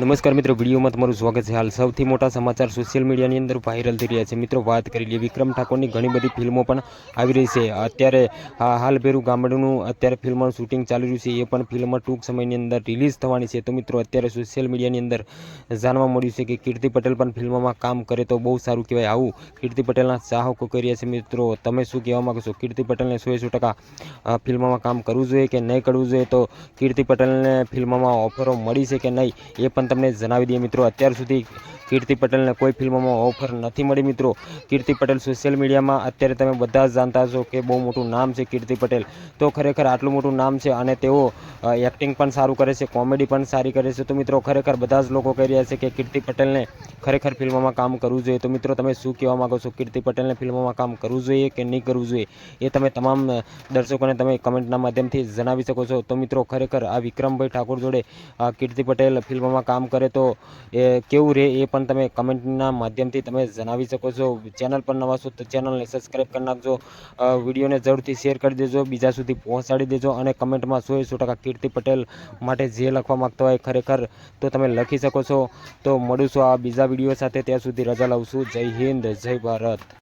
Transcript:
નમસ્કાર મિત્રો, વિડીયોમાં તમારું સ્વાગત છે. હાલ સૌથી મોટા સમાચાર સોશિયલ મીડિયાની અંદર વાયરલ થઈ રહ્યા છે. મિત્રો, વાત કરી લઈએ વિક્રમ ઠાકોરની. ઘણી બધી ફિલ્મો પણ આવી રહી છે. અત્યારે હાલભેરું ગામડુંનું અત્યારે ફિલ્મનું શૂટિંગ ચાલી રહ્યું છે. એ પણ ફિલ્મ ટૂંક સમયની અંદર રિલીઝ થવાની છે. તો મિત્રો, અત્યારે સોશિયલ મીડિયાની અંદર જાણવા મળ્યું છે કે કીર્તિ પટેલ પણ ફિલ્મમાં કામ કરે તો બહુ સારું કહેવાય. આવું કીર્તિ પટેલના ચાહકો કરી રહ્યા છે મિત્રો. તમે શું કહેવા માગો છો? કીર્તિ પટેલને સો સો ટકા ફિલ્મમાં કામ કરવું જોઈએ કે નહીં કરવું જોઈએ? તો કીર્તિ પટેલને ફિલ્મમાં ઓફરો મળી છે કે નહીં? એ પણ તમને જણાવી દઈએ મિત્રો, અત્યાર સુધી કીર્તિ પટેલને કોઈ ફિલ્મમાં ઓફર નથી મળી મિત્રો. કીર્તિ પટેલ સોશિયલ મીડિયામાં અત્યારે તમે બધા જ જાણતા છો કે બહુ મોટું નામ છે કીર્તિ પટેલ. તો ખરેખર આટલું મોટું નામ છે અને તેઓ એક્ટિંગ પણ સારું કરે છે કોમેડી પણ સારી કરે છે. તો મિત્રો, ખરેખર બધા જ લોકો કહી રહ્યા છે કે કીર્તિ પટેલને ખરેખર ફિલ્મમાં કામ કરવું જોઈએ. તો મિત્રો, તમે શું કહેવા માગો છો? કીર્તિ પટેલને ફિલ્મમાં કામ કરવું જોઈએ કે નહીં કરવું જોઈએ? એ તમે તમામ દર્શકોને તમે કમેન્ટના માધ્યમથી જણાવી શકો છો. તો મિત્રો, ખરેખર આ વિક્રમભાઈ ઠાકોર જોડે કીર્તિ પટેલ ફિલ્મમાં કામ કરે તો એ કેવું રહે એ પણ તમે કમેન્ટના માધ્યમથી તમે જણાવી શકો છો. ચેનલ પર નવા છો તો ચેનલને સબસ્ક્રાઈબ કરી નાખજો. વિડીયોને જરૂરથી શેર કરી દેજો. બીજા સુધી પહોંચાડી દેજો અને કમેન્ટમાં સો સો ટકા કીર્તિ પટેલ માટે જે લખવા માગતા હોય ખરેખર તો તમે લખી શકો છો. તો મળીશું આ બીજા વીડિયો સાથે, ત્યાં સુધી રજા લઉં છું. જય હિન્દ, જય ભારત.